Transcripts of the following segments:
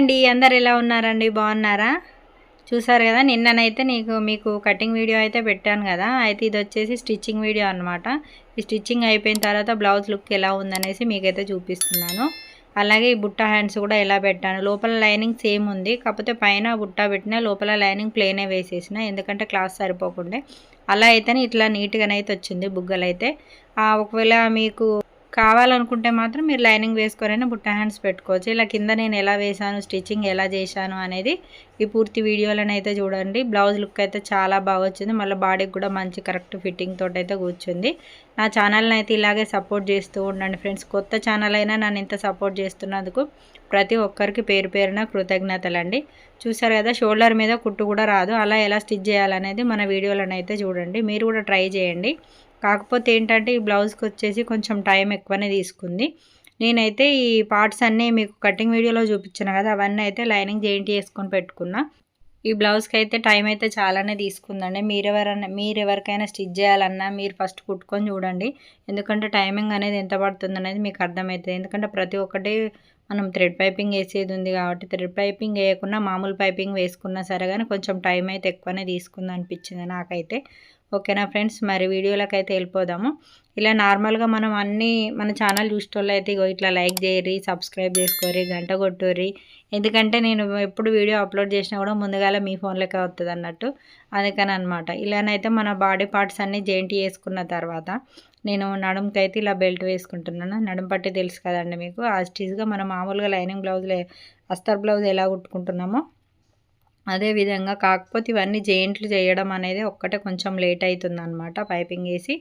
అండి అందరు ఎలా ఉన్నారండి? బాగున్నారా? చూసారు కదా నిన్ననైతే నీకు మీకు కటింగ్ వీడియో అయితే పెట్టాను కదా అయితే ఇది వచ్చేసి స్టిచ్చింగ్ వీడియో అనమాట ఈ స్టిచ్చింగ్ అయిపోయిన తర్వాత బ్లౌజ్ లుక్ ఎలా ఉందనేసి మీకైతే చూపిస్తున్నాను. అలాగే ఈ బుట్ట హ్యాండ్స్ కూడా ఎలా పెట్టాను లోపల లైనింగ్ సేమ్ ఉంది కాకపోతే పైన బుట్ట పెట్టిన లోపల లైనింగ్ ప్లేనే వేసేసిన ఎందుకంటే క్లాస్ సరిపోకుండా. అలా అయితేనే ఇట్లా నీట్గానైతే వచ్చింది బుగ్గలు అయితే ఒకవేళ మీకు కావాలనుకుంటే మాత్రం మీరు లైనింగ్ వేసుకోరైనా బుట్ట హ్యాండ్స్ పెట్టుకోవచ్చు. ఇలా కింద నేను ఎలా వేసాను స్టిచ్చింగ్ ఎలా చేశాను అనేది ఈ పూర్తి వీడియోలను అయితే చూడండి. బ్లౌజ్ లుక్ అయితే చాలా బాగా వచ్చింది. మళ్ళీ బాడీకి కూడా మంచి కరెక్ట్ ఫిట్టింగ్ తోటైతే అయితే కూర్చుంది. నా ఛానల్ని అయితే ఇలాగే సపోర్ట్ చేస్తూ ఉండండి ఫ్రెండ్స్. కొత్త ఛానల్ అయినా నన్ను ఇంత సపోర్ట్ చేస్తున్నందుకు ప్రతి ఒక్కరికి పేరు పేరున కృతజ్ఞతలండి. చూసారు కదా షోల్డర్ మీద కుట్టు కూడా రాదు. అలా ఎలా స్టిచ్ చేయాలనేది మన వీడియోలను అయితే చూడండి. మీరు కూడా ట్రై చేయండి. కాకపోతే ఏంటంటే ఈ బ్లౌజ్కి వచ్చేసి కొంచెం టైం ఎక్కువనే తీసుకుంది. నేనైతే ఈ పార్ట్స్ అన్నీ మీకు కటింగ్ వీడియోలో చూపించాను కదా అవన్నీ అయితే లైనింగ్ జెయింట్ చేసుకొని పెట్టుకున్నా. ఈ బ్లౌజ్కి అయితే టైం అయితే చాలానే తీసుకుందండి. మీరు ఎవరైనా మీరు ఎవరికైనా స్టిచ్ చేయాలన్నా మీరు ఫస్ట్ కుట్టుకొని చూడండి. ఎందుకంటే టైమింగ్ అనేది ఎంత పడుతుంది అనేది మీకు అర్థమవుతుంది. ఎందుకంటే ప్రతి ఒక్కటి మనం థ్రెడ్ పైపింగ్ వేసేది ఉంది కాబట్టి థ్రెడ్ పైపింగ్ వేయకుండా మామూలు పైపింగ్ వేసుకున్నా సరే కానీ కొంచెం టైం అయితే ఎక్కువనే తీసుకుంది అనిపించింది నాకైతే. ఓకేనా ఫ్రెండ్స్? మరి వీడియోలోకి అయితే వెళ్ళిపోదాము. ఇలా నార్మల్గా మనం అన్నీ మన ఛానల్ చూసేటోళ్ళు అయితే ఇట్లా లైక్ చేయరి సబ్స్క్రైబ్ చేసుకోరి గంట కొట్టుర్రి. ఎందుకంటే నేను ఎప్పుడు వీడియో అప్లోడ్ చేసినా కూడా ముందుగాల మీ ఫోన్లోకి వస్తుంది అన్నట్టు. అందుకని అనమాట ఇలానైతే మన బాడీ పార్ట్స్ అన్నీ జెయింట్ చేసుకున్న తర్వాత నేను నడుముకి అయితే ఇలా బెల్ట్ వేసుకుంటున్నాను. నడుము పట్టి తెలుసు కదండి మీకు. ఆ స్టీజ్గా మనం మామూలుగా లైనింగ్ బ్లౌజ్లే అస్తర్ బ్లౌజ్ ఎలా కుట్టుకుంటున్నామో అదేవిధంగా కాకపోతే ఇవన్నీ జెయింట్లు చేయడం అనేది ఒక్కటే కొంచెం లేట్ అవుతుంది అనమాట పైపింగ్ వేసి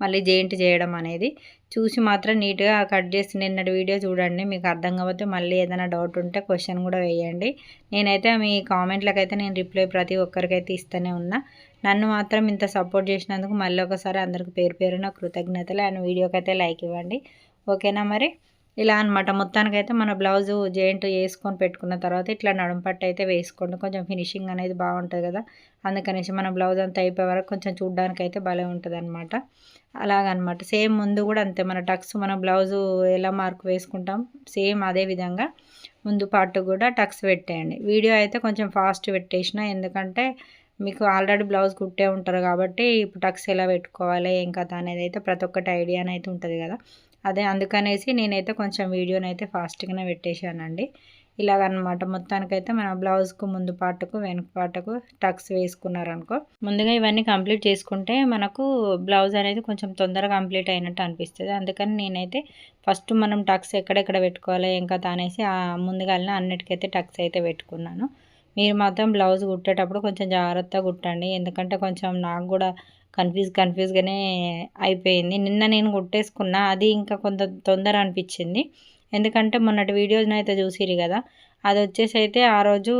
మళ్ళీ జెయింట్ చేయడం అనేది. చూసి మాత్రం నీట్గా కట్ చేసి నిన్నటి వీడియో చూడండి మీకు అర్థం కాకపోతే మళ్ళీ ఏదైనా డౌట్ ఉంటే క్వశ్చన్ కూడా వేయండి. నేనైతే మీ కామెంట్లకైతే నేను రిప్లై ప్రతి ఒక్కరికైతే ఇస్తూనే ఉన్నా. నన్ను మాత్రం ఇంత సపోర్ట్ చేసినందుకు మళ్ళీ ఒకసారి అందరికి పేరు పేరున కృతజ్ఞతలు. అండ్ వీడియోకి అయితే లైక్ ఇవ్వండి. ఓకేనా మరి? ఇలా అనమాట మొత్తానికైతే మన బ్లౌజ్ జాయింట్ వేసుకొని పెట్టుకున్న తర్వాత ఇట్లా నడుంపట్టు అయితే వేసుకోండి. కొంచెం ఫినిషింగ్ అనేది బాగుంటుంది కదా. అందుకనేసి మన బ్లౌజ్ అంతా అయిపోయే వరకు కొంచెం చూడడానికి అయితే భలే ఉంటుంది అనమాట అలాగనమాట సేమ్ ముందు కూడా అంతే. మన టక్స్ మన బ్లౌజు ఎలా మార్క్ వేసుకుంటాం సేమ్ అదే విధంగా ముందు పార్ట్ కూడా టక్స్ పెట్టేయండి. వీడియో అయితే కొంచెం ఫాస్ట్ పెట్టేసిన ఎందుకంటే మీకు ఆల్రెడీ బ్లౌజ్ కుట్టే ఉంటారు కాబట్టి ఇప్పుడు టక్స్ ఎలా పెట్టుకోవాలి ఏం కథ అనేది అయితే ప్రతి ఒక్కటి ఐడియానైతే ఉంటుంది కదా. అదే అందుకనేసి నేనైతే కొంచెం వీడియోని అయితే ఫాస్ట్గానే పెట్టేశానండి. ఇలాగనమాట మొత్తానికైతే మన బ్లౌజ్కు ముందు పాటకు వెనుక పాటకు టక్స్ వేసుకున్నారనుకో. ముందుగా ఇవన్నీ కంప్లీట్ చేసుకుంటే మనకు బ్లౌజ్ అనేది కొంచెం తొందరగా కంప్లీట్ అయినట్టు అనిపిస్తుంది. అందుకని నేనైతే ఫస్ట్ మనం టక్స్ ఎక్కడెక్కడ పెట్టుకోవాలి ఇంకా తానేసి ముందుగానే అన్నిటికైతే టక్స్ అయితే పెట్టుకున్నాను. మీరు మాత్రం బ్లౌజ్ కుట్టేటప్పుడు కొంచెం జాగ్రత్తగా కుట్టండి. ఎందుకంటే కొంచెం నాకు కూడా కన్ఫ్యూజ్ కన్ఫ్యూజ్గానే అయిపోయింది. నిన్న నేను కుట్టేసుకున్నా అది ఇంకా కొంత తొందర అనిపించింది. ఎందుకంటే మొన్నటి వీడియోని అయితే చూసిరు కదా అది వచ్చేసి అయితే ఆ రోజు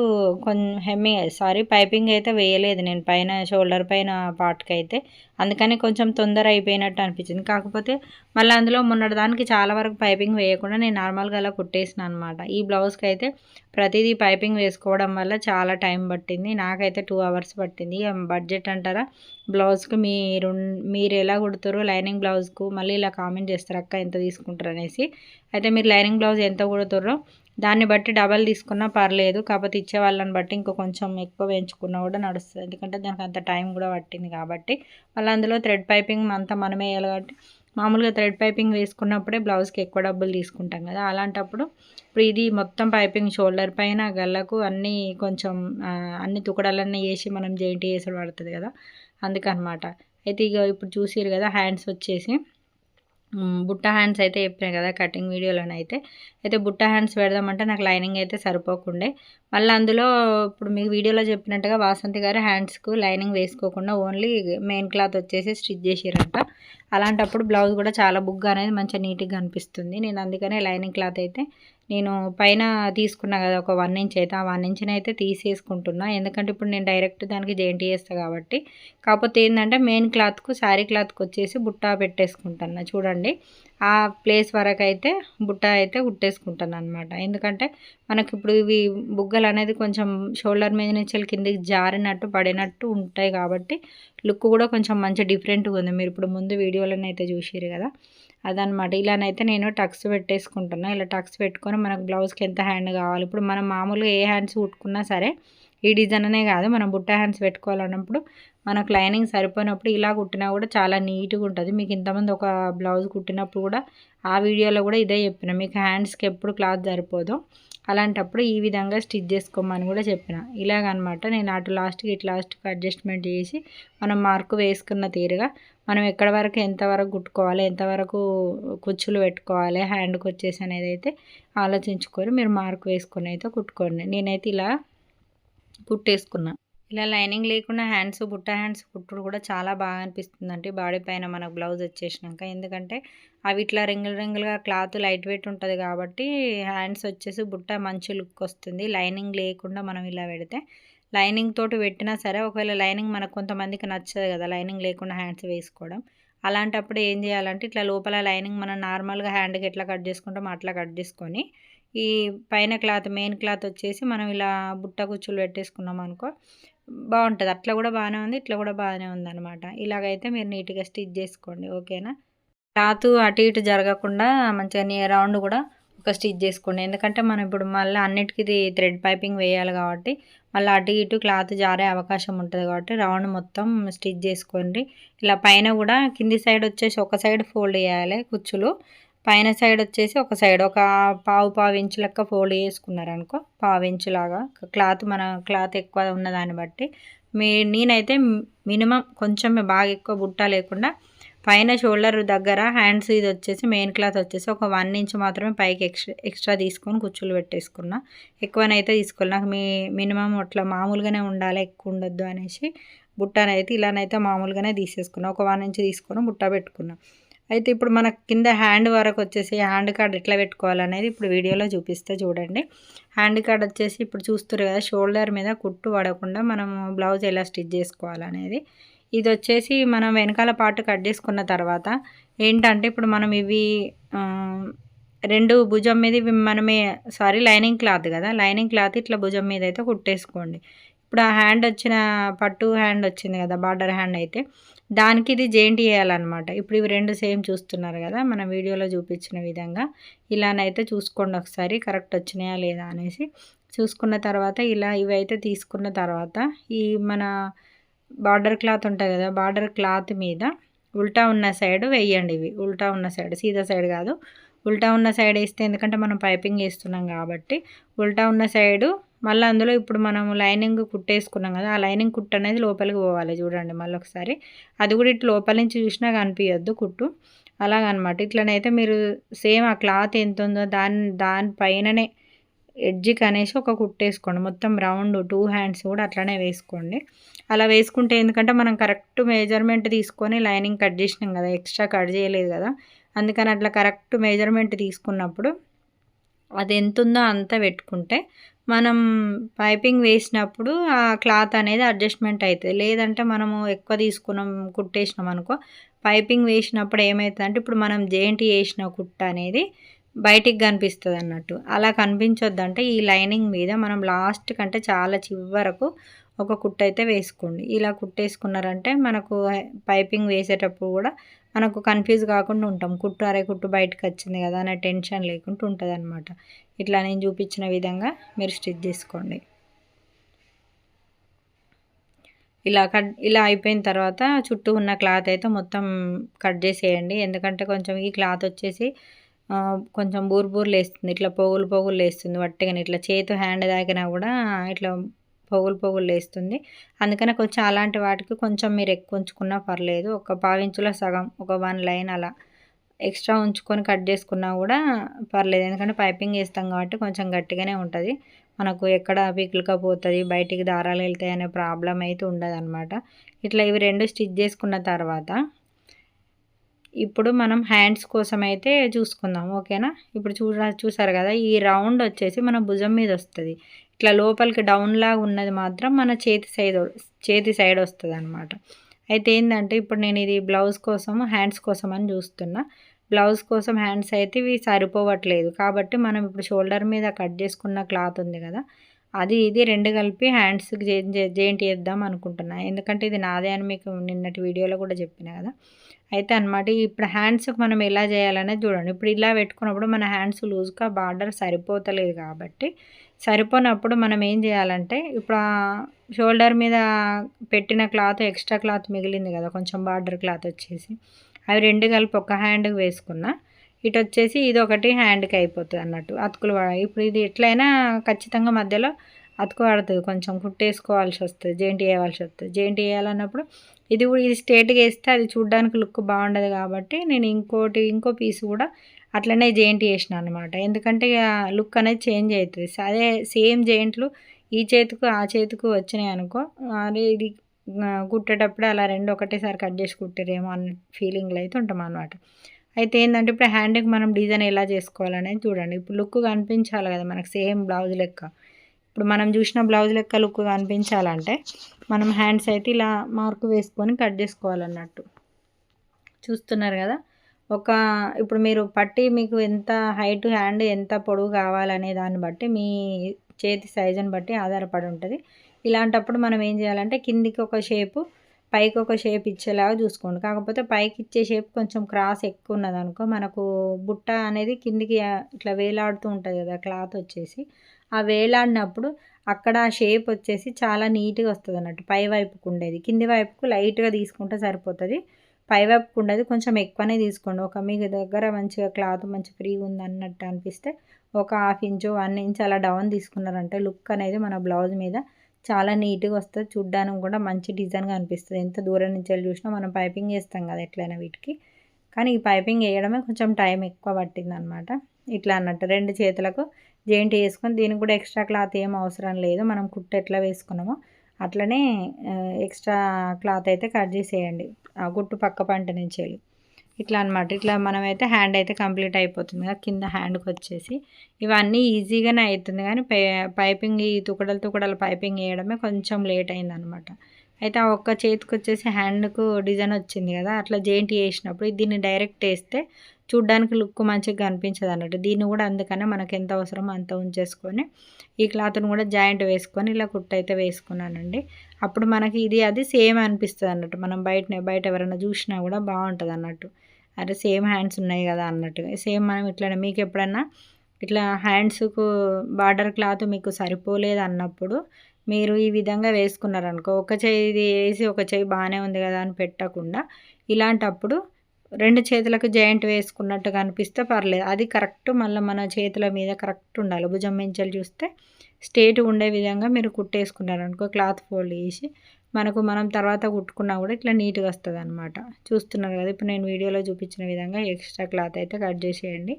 కొంచెం హెమ్మింగ్ సారీ పైపింగ్ అయితే వేయలేదు నేను పైన షోల్డర్ పైన పార్ట్కి అయితే అందుకని కొంచెం తొందర అయిపోయినట్టు అనిపించింది. కాకపోతే మళ్ళీ అందులో మొన్నటిదానికి చాలా వరకు పైపింగ్ వేయకుండా నేను నార్మల్గా అలా కుట్టేసిన అనమాట ఈ బ్లౌజ్కి అయితే ప్రతిదీ పైపింగ్ వేసుకోవడం వల్ల చాలా టైం పట్టింది. నాకైతే టూ అవర్స్ పట్టింది. బడ్జెట్ అంటారా? బ్లౌజ్కి మీరు మీరు ఎలా కుడతారు లైనింగ్ బ్లౌజ్కు మళ్ళీ ఇలా కామెంట్ చేస్తారు? అక్క ఎంత తీసుకుంటారు అనేసి అయితే మీరు లైనింగ్ బ్లౌజ్ ఎంత కుడతారో దాన్ని బట్టి డబల్ తీసుకున్నా పర్లేదు కాకపోతే ఇచ్చే వాళ్ళని బట్టి ఇంకో కొంచెం ఎక్కువ వేయించుకున్నా కూడా నడుస్తుంది. ఎందుకంటే దానికి అంత టైం కూడా పట్టింది కాబట్టి. మళ్ళీ అందులో థ్రెడ్ పైపింగ్ అంతా మనమే వేయాలి కాబట్టి మామూలుగా థ్రెడ్ పైపింగ్ వేసుకున్నప్పుడే బ్లౌజ్కి ఎక్కువ డబ్బులు తీసుకుంటాం కదా. అలాంటప్పుడు ఇప్పుడు ఇది మొత్తం పైపింగ్ షోల్డర్ పైన గల్లకు అన్నీ కొంచెం అన్ని తుకడాలన్నీ వేసి మనం జెయింట్ వేసి పడుతుంది కదా. అందుకనమాట. అయితే ఇక ఇప్పుడు చూసారు కదా హ్యాండ్స్ వచ్చేసి బుట్ట హ్యాండ్స్ అయితే చెప్పినాయి కదా కటింగ్ వీడియోలోనే అయితే. అయితే బుట్ట హ్యాండ్స్ పెడదామంటే నాకు లైనింగ్ అయితే సరిపోకుండే. మళ్ళీ అందులో ఇప్పుడు మీకు వీడియోలో చెప్పినట్టుగా వాసంతి గారు హ్యాండ్స్కు లైనింగ్ వేసుకోకుండా ఓన్లీ మెయిన్ క్లాత్ వచ్చేసి స్టిచ్ చేసిరంట. అలాంటప్పుడు బ్లౌజ్ కూడా చాలా బుగ్గా అనేది మంచిగా నీట్గా అనిపిస్తుంది నేను అందుకనే లైనింగ్ క్లాత్ అయితే నేను పైన తీసుకున్నా కదా ఒక వన్ ఇంచ్ అయితే ఆ వన్ ఇంచ్ని అయితే తీసేసుకుంటున్నా. ఎందుకంటే ఇప్పుడు నేను డైరెక్ట్ దానికి జాయింట్ చేస్తాను కాబట్టి. కాకపోతే ఏంటంటే మెయిన్ క్లాత్కు శారీ క్లాత్కి వచ్చేసి బుట్ట పెట్టేసుకుంటున్నా. చూడండి. ఆ ప్లేస్ వరకు అయితే బుట్ట అయితే కుట్టేసుకుంటాను అనమాట ఎందుకంటే మనకి ఇప్పుడు ఇవి బుగ్గలు అనేది కొంచెం షోల్డర్ మీద నుంచి కిందికి జారినట్టు పడినట్టు ఉంటాయి కాబట్టి లుక్ కూడా కొంచెం మంచి డిఫరెంట్గా ఉంది. మీరు ఇప్పుడు ముందు వీడియోలను అయితే చూసిరు కదా. అదనమాట ఇలానైతే నేను టక్స్ పెట్టేసుకుంటున్నాను ఇలా టక్స్ పెట్టుకొని మనకు బ్లౌజ్కి ఎంత హ్యాండ్ కావాలి. ఇప్పుడు మనం మామూలుగా ఏ హ్యాండ్స్ కుట్టుకున్నా సరే ఈ డిజైన్ అనే కాదు మనం బుట్ట హ్యాండ్స్ పెట్టుకోవాలన్నప్పుడు మనకు లైనింగ్ సరిపోయినప్పుడు ఇలా కుట్టినా కూడా చాలా నీట్గా ఉంటుంది. మీకు ఇంతమంది ఒక బ్లౌజ్ కుట్టినప్పుడు కూడా ఆ వీడియోలో కూడా ఇదే చెప్పిన మీకు హ్యాండ్స్కి ఎప్పుడు క్లాత్ సరిపోదు. అలాంటప్పుడు ఈ విధంగా స్టిచ్ చేసుకోమని కూడా చెప్పిన. ఇలాగనమాట నేను అటు లాస్ట్కి ఇటు లాస్ట్కి అడ్జస్ట్మెంట్ చేసి మనం మార్కు వేసుకున్న తీరుగా మనం ఎక్కడ వరకు ఎంతవరకు కుట్టుకోవాలి ఎంతవరకు కుచ్చులు పెట్టుకోవాలి హ్యాండ్కి వచ్చేసి అనేది అయితే ఆలోచించుకొని మీరు మార్క్ వేసుకొని అయితే కుట్టుకోండి. నేనైతే ఇలా కుట్టేసుకున్నా ఇలా లైనింగ్ లేకుండా హ్యాండ్స్ బుట్ట హ్యాండ్స్ కుట్టుడు కూడా చాలా బాగా అనిపిస్తుంది బాడీ పైన మనకు బ్లౌజ్ వచ్చేసినాక. ఎందుకంటే అవి ఇట్లా రింగులు రింగులుగా క్లాత్ లైట్ వెయిట్ ఉంటుంది కాబట్టి హ్యాండ్స్ వచ్చేసి బుట్ట మంచి లుక్ వస్తుంది. లైనింగ్ లేకుండా మనం ఇలా పెడితే లైనింగ్ తోటి పెట్టినా సరే ఒకవేళ లైనింగ్ మనకు కొంతమందికి నచ్చదు కదా లైనింగ్ లేకుండా హ్యాండ్స్ వేసుకోవడం. అలాంటప్పుడు ఏం చేయాలంటే ఇట్లా లోపల లైనింగ్ మనం నార్మల్గా హ్యాండ్కి ఎట్లా కట్ చేసుకుంటామో అట్లా కట్ చేసుకొని ఈ పైన క్లాత్ మెయిన్ క్లాత్ వచ్చేసి మనం ఇలా బుట్ట కుచ్చులు పెట్టేసుకున్నాం అనుకో బాగుంటుంది. అట్లా కూడా బాగానే ఉంది ఇట్లా కూడా బాగానే ఉంది అనమాట ఇలాగైతే మీరు నీట్గా స్టిచ్ చేసుకోండి ఓకేనా? క్లాత్ అటు ఇటు జరగకుండా మంచిగా నీ రౌండ్ కూడా ఒక స్టిచ్ చేసుకోండి. ఎందుకంటే మనం ఇప్పుడు మళ్ళీ అన్నిటికీ థ్రెడ్ పైపింగ్ వేయాలి కాబట్టి మళ్ళీ అటు ఇటు క్లాత్ జారే అవకాశం ఉంటుంది కాబట్టి రౌండ్ మొత్తం స్టిచ్ చేసుకోండి. ఇలా పైన కూడా కింది సైడ్ వచ్చేసి ఒక సైడ్ ఫోల్డ్ చేయాలి కుచ్చులు. పైన సైడ్ వచ్చేసి ఒక సైడ్ ఒక పావు పావు ఇంచు లెక్క ఫోల్డ్ చేసుకున్నారనుకో పావు ఇంచు లాగా. క్లాత్ మన క్లాత్ ఎక్కువ ఉన్నదాన్ని బట్టి మీ నేనైతే మినిమం కొంచెం బాగా ఎక్కువ బుట్ట లేకుండా పైన షోల్డర్ దగ్గర హ్యాండ్స్ ఇది వచ్చేసి మెయిన్ క్లాత్ వచ్చేసి ఒక వన్ ఇంచ్ మాత్రమే పైకి ఎక్స్ట్రా ఎక్స్ట్రా తీసుకొని కుచ్చులు పెట్టేసుకున్నా. ఎక్కువనైతే తీసుకోవాలి. నాకు మీ మినిమం అట్లా మామూలుగానే ఉండాలి ఎక్కువ ఉండొద్దు అనేసి బుట్టనైతే ఇలానైతే మామూలుగానే తీసేసుకున్నా. ఒక వన్ ఇంచ్ తీసుకొని బుట్ట పెట్టుకున్నా. అయితే ఇప్పుడు మన కింద హ్యాండ్ వరకు వచ్చేసి హ్యాండ్ కార్డ్ ఎట్లా పెట్టుకోవాలనేది ఇప్పుడు వీడియోలో చూపిస్తే చూడండి. హ్యాండ్ కార్డ్ వచ్చేసి ఇప్పుడు చూస్తారు కదా షోల్డర్ మీద కుట్టు పడకుండా మనం బ్లౌజ్ ఎలా స్టిచ్ చేసుకోవాలనేది. ఇది వచ్చేసి మనం వెనకాల పాటు కట్ చేసుకున్న తర్వాత ఏంటంటే ఇప్పుడు మనం ఇవి రెండు భుజం మీద ఇవి మనమే సారీ లైనింగ్ క్లాత్ కదా లైనింగ్ క్లాత్ ఇట్లా భుజం మీద అయితే కుట్టేసుకోండి. ఇప్పుడు ఆ హ్యాండ్ వచ్చిన పట్టు హ్యాండ్ వచ్చింది కదా బార్డర్ హ్యాండ్ అయితే దానికి ఇది జెయింట్ చేయాలన్నమాట. ఇప్పుడు ఇవి రెండు సేమ్ చూస్తున్నారు కదా మన వీడియోలో చూపించిన విధంగా. ఇలానైతే చూసుకోండి ఒకసారి కరెక్ట్ వచ్చినాయా లేదా అనేసి. చూసుకున్న తర్వాత ఇలా ఇవైతే తీసుకున్న తర్వాత ఈ మన బార్డర్ క్లాత్ ఉంటుంది కదా బార్డర్ క్లాత్ మీద ఉల్టా ఉన్న సైడ్ వేయండి ఇవి. ఉల్టా ఉన్న సైడ్ సీదా సైడ్ కాదు. ఉల్టా ఉన్న సైడ్ వేస్తే ఎందుకంటే మనం పైపింగ్ వేస్తున్నాం కాబట్టి ఉల్టా ఉన్న సైడు మళ్ళీ అందులో ఇప్పుడు మనం లైనింగ్ కుట్టేసుకున్నాం కదా ఆ లైనింగ్ కుట్టు అనేది లోపలికి పోవాలి చూడండి మళ్ళీ ఒకసారి అది కూడా ఇట్లా లోపల నుంచి చూసినా కనిపించద్దు కుట్టు. అలాగనమాట. ఇట్లనైతే మీరు సేమ్ ఆ క్లాత్ ఎంత ఉందో దాని దానిపైననే ఎడ్జికి అనేసి ఒక కుట్టేసుకోండి మొత్తం రౌండ్ టూ హ్యాండ్స్ కూడా అట్లనే వేసుకోండి. అలా వేసుకుంటే ఎందుకంటే మనం కరెక్ట్ మెజర్మెంట్ తీసుకొని లైనింగ్ కట్ చేసినాం కదా ఎక్స్ట్రా కట్ చేయలేదు కదా. అందుకని అట్లా కరెక్ట్ మెజర్మెంట్ తీసుకున్నప్పుడు అది ఎంత ఉందో అంత పెట్టుకుంటే మనం పైపింగ్ వేసినప్పుడు ఆ క్లాత్ అనేది అడ్జస్ట్మెంట్ అవుతుంది లేదంటే మనము ఎక్కువ తీసుకున్నాం కుట్టేసినాం అనుకో పైపింగ్ వేసినప్పుడు ఏమవుతుందంటే ఇప్పుడు మనం జేంటి వేసిన కుట్ట అనేది బయటికి కనిపిస్తుంది అన్నట్టు అలా కనిపించొద్దంటే ఈ లైనింగ్ మీద మనం లాస్ట్ కంటే చాలా చివరకు ఒక కుట్ట అయితే వేసుకోండి. ఇలా కుట్టేసుకున్నారంటే మనకు పైపింగ్ వేసేటప్పుడు కూడా మనకు కన్ఫ్యూజ్ కాకుండా ఉంటాం. కుట్టు అరే కుట్టు బయటకు వచ్చింది కదా అనే టెన్షన్ లేకుండా ఉంటుంది అనమాట ఇట్లా నేను చూపించిన విధంగా మీరు స్టిచ్ చేసుకోండి. ఇలా కట్ ఇలా అయిపోయిన తర్వాత చుట్టూ ఉన్న క్లాత్ అయితే మొత్తం కట్ చేసేయండి. ఎందుకంటే కొంచెం ఈ క్లాత్ వచ్చేసి కొంచెం బూర్బూర్లు వేస్తుంది. ఇట్లా పోగులు పోగులు వేస్తుంది. వట్టిగా ఇట్లా చేతు హ్యాండ్ తాకినా కూడా ఇట్లా పొగులు పొగులు లేస్తుంది. అందుకనే కొంచెం అలాంటి వాటికి కొంచెం మీరు ఎక్కువ ఉంచుకున్నా పర్లేదు. ఒక పావించులో సగం ఒక వన్ లైన్ అలా ఎక్స్ట్రా ఉంచుకొని కట్ చేసుకున్నా కూడా పర్లేదు. ఎందుకంటే పైపింగ్ వేస్తాం కాబట్టి కొంచెం గట్టిగానే ఉంటుంది. మనకు ఎక్కడ పీకులకపోతుంది బయటికి దారాలు వెళ్తాయి అనే ప్రాబ్లం అయితే ఉండదు ఇట్లా ఇవి రెండు స్టిచ్ చేసుకున్న తర్వాత ఇప్పుడు మనం హ్యాండ్స్ కోసం అయితే చూసుకుందాం ఓకేనా? ఇప్పుడు చూడ చూసారు కదా ఈ రౌండ్ వచ్చేసి మన భుజం మీద వస్తుంది. ఇట్లా లోపలికి డౌన్లాగా ఉన్నది మాత్రం మన చేతి సైడ్ చేతి సైడ్ వస్తుంది అనమాట అయితే ఏంటంటే ఇప్పుడు నేను ఇది బ్లౌజ్ కోసం హ్యాండ్స్ కోసం అని చూస్తున్నా. బ్లౌజ్ కోసం హ్యాండ్స్ అయితే ఇవి సరిపోవట్లేదు. కాబట్టి మనం ఇప్పుడు షోల్డర్ మీద కట్ చేసుకున్న క్లాత్ ఉంది కదా అది ఇది రెండు కలిపి హ్యాండ్స్కి జాయింట్ చేద్దాం అనుకుంటున్నా. ఎందుకంటే ఇది నాదే అని మీకు నిన్నటి వీడియోలో కూడా చెప్పిన కదా. అయితే అనమాట ఇప్పుడు హ్యాండ్స్కి మనం ఎలా చేయాలనేది చూడండి. ఇప్పుడు ఇలా పెట్టుకున్నప్పుడు మన హ్యాండ్స్ లూజ్గా బార్డర్ సరిపోతలేదు కాబట్టి సరిపోనప్పుడు మనం ఏం చేయాలంటే ఇప్పుడు షోల్డర్ మీద పెట్టిన క్లాత్ ఎక్స్ట్రా క్లాత్ మిగిలింది కదా కొంచెం బార్డర్ క్లాత్ వచ్చేసి అవి రెండు కలిపి ఒక హ్యాండ్కి వేసుకున్నా ఇటు వచ్చేసి ఇది ఒకటి హ్యాండ్కి అయిపోతుంది అన్నట్టు అతుకులు ఇప్పుడు ఇది ఎట్లయినా ఖచ్చితంగా మధ్యలో అతుకు పడుతుంది కొంచెం కుట్టేసుకోవాల్సి వస్తుంది జెయింట్ వేయవలసి వస్తుంది జెయింట్ వేయాలన్నప్పుడు ఇది కూడా ఇది స్ట్రేట్గా వేస్తే అది చూడడానికి లుక్ బాగుండదు కాబట్టి నేను ఇంకోటి ఇంకో పీస్ కూడా అట్లనే జెయింట్ చేసిన అనమాట ఎందుకంటే లుక్ అనేది చేంజ్ అవుతుంది. అదే సేమ్ జెయింట్లు ఈ చేతికి ఆ చేతికి వచ్చినాయి అనుకో అదే ఇది కుట్టేటప్పుడు అలా రెండు ఒకటేసారి కట్ చేసి కుట్టిరేమో అన్న ఫీలింగ్లో అయితే ఉంటాం అనమాట అయితే ఏంటంటే ఇప్పుడు హ్యాండ్కి మనం డిజైన్ ఎలా చేసుకోవాలనేది చూడండి. ఇప్పుడు లుక్ కనిపించాలి కదా మనకు సేమ్ బ్లౌజ్ లెక్క. ఇప్పుడు మనం చూసిన బ్లౌజ్ లెక్క లుక్ కనిపించాలంటే మనం హ్యాండ్స్ అయితే ఇలా మార్క్ వేసుకొని కట్ చేసుకోవాలన్నట్టు. చూస్తున్నారు కదా? ఒక ఇప్పుడు మీరు పట్టి మీకు ఎంత హైట్ హ్యాండ్ ఎంత పొడవు కావాలనే దాన్ని బట్టి మీ చేతి సైజుని బట్టి ఆధారపడి ఉంటుంది. ఇలాంటప్పుడు మనం ఏం చేయాలంటే కిందికి ఒక షేపు పైకి ఒక షేప్ ఇచ్చేలాగా చూసుకోండి. కాకపోతే పైకి ఇచ్చే షేప్ కొంచెం క్రాస్ ఎక్కువ ఉన్నదనుకో మనకు బుట్ట అనేది కిందికి ఇట్లా వేలాడుతూ ఉంటుంది కదా క్లాత్ వచ్చేసి. ఆ వేలాడినప్పుడు అక్కడ ఆ షేప్ వచ్చేసి చాలా నీట్గా వస్తుంది అన్నట్టు. పై వైపుకు ఉండేది. కింది వైపుకు లైట్గా తీసుకుంటే సరిపోతుంది. పై వైపుకు ఉండేది. కొంచెం ఎక్కువనే తీసుకోండి. ఒక మీ దగ్గర మంచిగా క్లాత్ మంచి ఫ్రీగా ఉంది అన్నట్టు అనిపిస్తే ఒక హాఫ్ ఇంచు వన్ ఇంచ్ అలా డౌన్ తీసుకున్నారంటే లుక్ అనేది మన బ్లౌజ్ మీద చాలా నీట్గా వస్తుంది. చూడ్డానికి కూడా మంచి డిజైన్గా అనిపిస్తుంది. ఎంత దూరం నుంచి వెళ్ళి చూసినా మనం పైపింగ్ చేస్తాం కదా ఎట్లయినా వీటికి. కానీ ఈ పైపింగ్ వేయడమే కొంచెం టైం ఎక్కువ పట్టింది అనమాట ఇట్లా అన్నట్టు రెండు చేతులకు జాయింట్ వేసుకొని దీనికి కూడా ఎక్స్ట్రా క్లాత్ ఏం అవసరం లేదు. మనం కుట్టు ఎట్లా వేసుకున్నామో అట్లనే ఎక్స్ట్రా క్లాత్ అయితే కట్ చేసేయండి. ఆ గుట్టు పక్క పంట నుంచి వెళ్ళి. ఇట్లా అనమాట ఇట్లా మనమైతే హ్యాండ్ అయితే కంప్లీట్ అయిపోతుంది కదా కింద హ్యాండ్కి వచ్చేసి. ఇవన్నీ ఈజీగానే అవుతుంది కానీ పైపింగ్ ఈ తుకడలు తుకడలు పైపింగ్ వేయడమే కొంచెం లేట్ అయిందనమాట అయితే ఆ ఒక్క చేతికి వచ్చేసి హ్యాండ్కు డిజైన్ వచ్చింది కదా అట్లా జెయింట్ వేసినప్పుడు దీన్ని డైరెక్ట్ వేస్తే చూడ్డానికి లుక్ మంచిగా కనిపించదు అన్నట్టు. దీన్ని కూడా అందుకనే మనకు ఎంత అవసరమో అంత ఉంచేసుకొని ఈ క్లాత్ను కూడా జాయింట్ వేసుకొని ఇలా కుట్టు అయితే వేసుకున్నానండి. అప్పుడు మనకి ఇది అది సేమ్ అనిపిస్తుంది అన్నట్టు. మనం బయటనే బయట ఎవరైనా చూసినా కూడా బాగుంటుంది అన్నట్టు. అరే సేమ్ హ్యాండ్స్ ఉన్నాయి కదా అన్నట్టుగా సేమ్ మనం ఇట్లా మీకు ఎప్పుడన్నా ఇట్లా హ్యాండ్స్కు బార్డర్ క్లాత్ మీకు సరిపోలేదు అన్నప్పుడు మీరు ఈ విధంగా వేసుకున్నారనుకో ఒక చేయి వేసి ఒక చేయి బాగానే ఉంది కదా అని పెట్టకుండా ఇలాంటప్పుడు రెండు చేతులకు జాయింట్ వేసుకున్నట్టు కనిపిస్తే పర్లేదు. అది కరెక్ట్ మళ్ళీ మన చేతుల మీద కరెక్ట్ ఉండాలి. భుజం మించలు చూస్తే స్ట్రేట్ ఉండే విధంగా మీరు కుట్టేసుకున్నారనుకో క్లాత్ ఫోల్డ్ చేసి మనకు మనం తర్వాత కుట్టుకున్నా కూడా ఇట్లా నీట్గా వస్తుంది అనమాట చూస్తున్నారు కదా ఇప్పుడు నేను వీడియోలో చూపించిన విధంగా ఎక్స్ట్రా క్లాత్ అయితే కట్ చేసేయండి.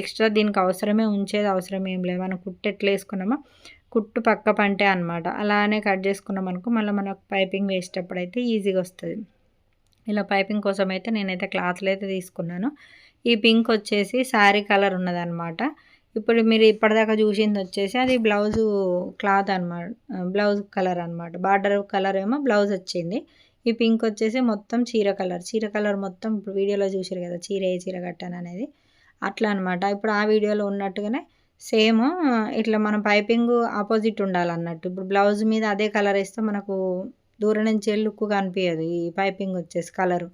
ఎక్స్ట్రా దీనికి అవసరమే ఉంచేది అవసరం ఏం లేదు. మనం కుట్టు ఎట్లా వేసుకున్నామో కుట్టు పక్క పంటే అనమాట అలానే కట్ చేసుకున్నాం అనుకో మళ్ళీ మనకు పైపింగ్ వేసేటప్పుడు అయితే ఈజీగా వస్తుంది. ఇలా పైపింగ్ కోసం అయితే నేనైతే క్లాత్లు అయితే తీసుకున్నాను. ఈ పింక్ వచ్చేసి శారీ కలర్ ఉన్నదనమాట ఇప్పుడు మీరు ఇప్పటిదాకా చూసింది వచ్చేసి అది బ్లౌజు క్లాత్ అనమాట బ్లౌజ్ కలర్ అనమాట బార్డర్ కలర్ ఏమో బ్లౌజ్ వచ్చింది. ఈ పింక్ వచ్చేసి మొత్తం చీర కలర్. చీర కలర్ మొత్తం ఇప్పుడు వీడియోలో చూసారు కదా చీర ఏ చీర కట్టాను అనేది. అట్లా అనమాట ఇప్పుడు ఆ వీడియోలో ఉన్నట్టుగానే సేమ్ ఇట్లా మనం పైపింగ్ ఆపోజిట్ ఉండాలన్నట్టు. ఇప్పుడు బ్లౌజ్ మీద అదే కలర్ వేస్తే మనకు దూరం నుంచి లుక్ కనిపించదు ఈ పైపింగ్ వచ్చేసి కలరు.